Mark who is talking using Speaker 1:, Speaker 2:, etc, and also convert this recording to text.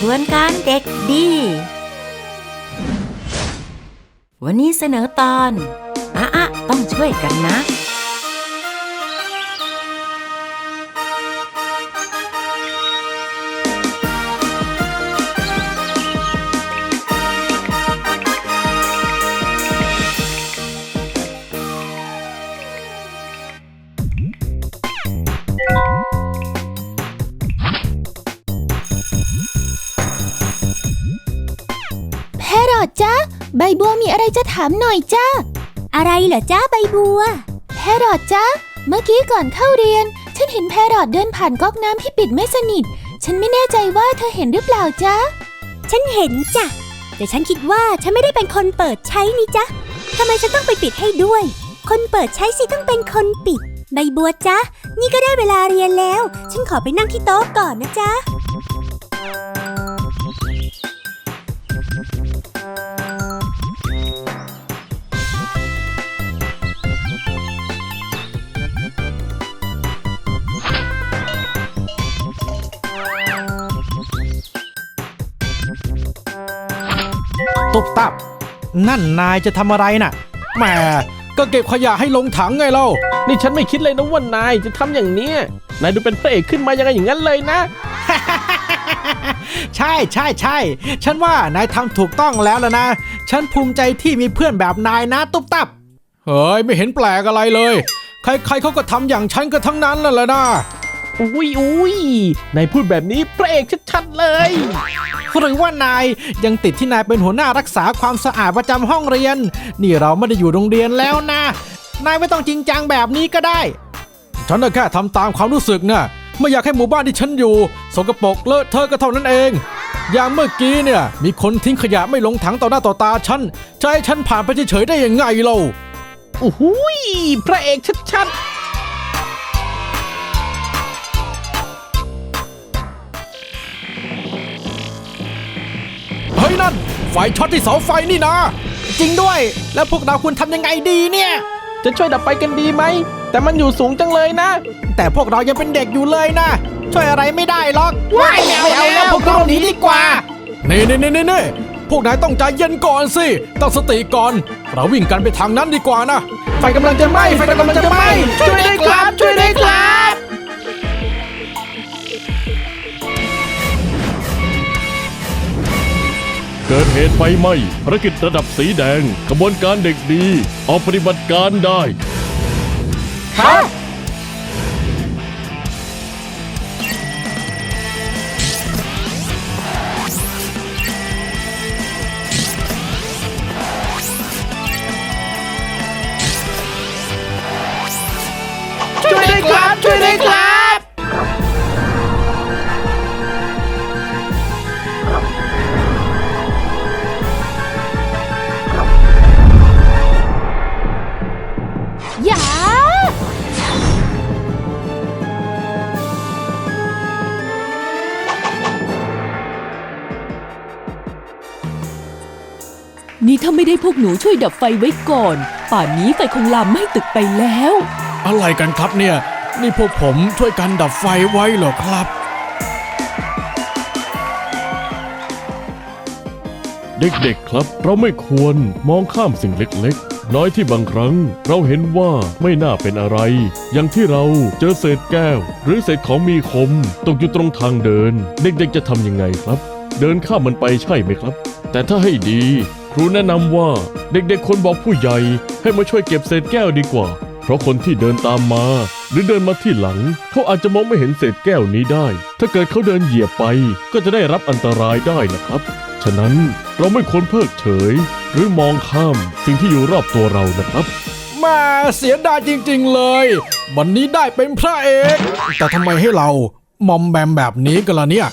Speaker 1: ระบวนการเด็กดี วันนี้เสนอตอนอะอะต้องช่วยกันนะ
Speaker 2: อทจ้าใบบัวมีอะไรจะถามหน่อยจ้า
Speaker 3: อะไรเหรอจ้าใบบัว
Speaker 2: แพรอทจ้าเมื่อกี้ก่อนเข้าเรียน ฉันเห็นแพรอทเดินผ่านก๊อกน้ำที่ปิดไม่สนิท ฉันไม่แน่ใจว่าเธอเห็นหรือเปล่าจ้า
Speaker 3: ฉันเห็นจ้ะแต่ฉันคิดว่าฉันไม่ได้เป็นคนเปิดใช้นี่จ้ะทำไมฉันต้องไปปิดให้ด้วย คนเปิดใช้สิต้องเป็นคนปิด ใบบัวจ้ะนี่ก็ได้เวลาเรียนแล้ว ฉันขอไปนั่งที่โต๊ะก่อนนะจ๊ะ
Speaker 4: ตุบตับ นั่นนายจะทำอะไรน่ะแหมก็เก็บขยะให้ลงถังไงเล่า
Speaker 5: นี่ฉันไม่คิดเลยนะว่านายจะทำอย่างเนี้ยนายดูเป็นพระเอกขึ้นมายังไงอย่างนั้นเลยนะ
Speaker 4: ใช่ใช่ใช่ฉันว่านายทำถูกต้องแล้วล่ะนะ ฉันภูมิใจที่มีเพื่อนแบบนายนะตุ๊บตับ เฮ้ย ไม่เห็นแปลกอะไรเลย ใครๆเขาก็ทำอย่างฉันก็ทั้งนั้นนั่นแหละนะ
Speaker 5: อุ้ยอุ้ยนายพูดแบบนี้พระเอกชัดๆเลย
Speaker 4: หรือว่านายยังติดที่นายเป็นหัวหน้ารักษาความสะอาดประจำห้องเรียน นี่เราไม่ได้อยู่โรงเรียนแล้วนะ นายไม่ต้องจริงจังแบบนี้ก็ได้ ฉันแค่ทำตามความรู้สึกนะไม่อยากให้หมู่บ้านที่ฉันอยู่ สกปรกเลอะเทอะก็เท่านั้นเอง อย่างเมื่อกี้เนี่ยมีคนทิ้งขยะไม่ลงถังต่อหน้าต่อตาฉันจะให้ฉันผ่านไปเฉยๆได้ยังไงเล่า
Speaker 5: โอ้โหยพระเอกชัด
Speaker 4: เไฟช็อตที่เสาไฟนี่นะ จริงด้วย แล้วพวกเราควรทำยังไงดีเนี่ย
Speaker 5: ๆจะช่วยดับไฟกันดีไหม แต่มันอยู่สูงจังเลยนะ
Speaker 4: แต่พวกเรายังเป็นเด็กอยู่เลยนะ ช่วยอะไรไม่ได้หรอกว้ายไม่เอาแล้วพวกเราหนีดีกว่านี่นี่นี่นี่พวกนายต้องใจเย็นก่อนสิ ตั้งสติก่อน เราวิ่งกันไปทางนั้นดีกว่านะ
Speaker 5: ไฟกำลังจะไหม้ ไฟกำลังจะไหม้ ช่วยด้วยครับ ช่วยด้วยครับ
Speaker 6: เกิดเหตุไฟไหม้ภารกิจระดับสีแดงขบวนการเด็กดีออกปฏิบัติการได้
Speaker 5: ครับช่วยด้วยครั
Speaker 7: ถ้าไม่ได้พวกหนูช่วยดับไฟไว้ก่อน ป่านนี้ไฟคงลามไหม้ตึกไปแล้ว
Speaker 4: อะไรกันครับเนี่ย นี่พวกผมช่วยกันดับไฟไว้เหรอครับ
Speaker 6: เด็กๆครับ เราไม่ควรมองข้ามสิ่งเล็กๆ น้อยที่บางครั้ง เราเห็นว่าไม่น่าเป็นอะไร อย่างที่เราเจอเศษแก้ว หรือเศษของมีคม ตกอยู่ตรงทางเดิน เด็กๆจะทำยังไงครับ เดินข้ามมันไปใช่ไหมครับ แต่ถ้าให้ดีค รูแนะนำว่าเด็กๆควรบอกผู้ใหญ่ให้มาช่วยเก็บเศษแก้วดีกว่า เพราะคนที่เดินตามมา หรือเดินมาที่หลัง เขาอาจจะมองไม่เห็นเศษแก้วนี้ได้ ถ้าเกิดเขาเดินเหยียบไป ก็จะได้รับอันตรายได้นะครับ ฉะนั้นเราไม่ควรเพิกเฉย หรือมองข้ามสิ่งที่อยู่รอบตัวเรานะครับ
Speaker 4: มาเสียดายจริง ๆเลย วันนี้ได้เป็นพระเอก แต่ทำไมให้เรามอมแบมแบบนี้กันล่ะเนี่ย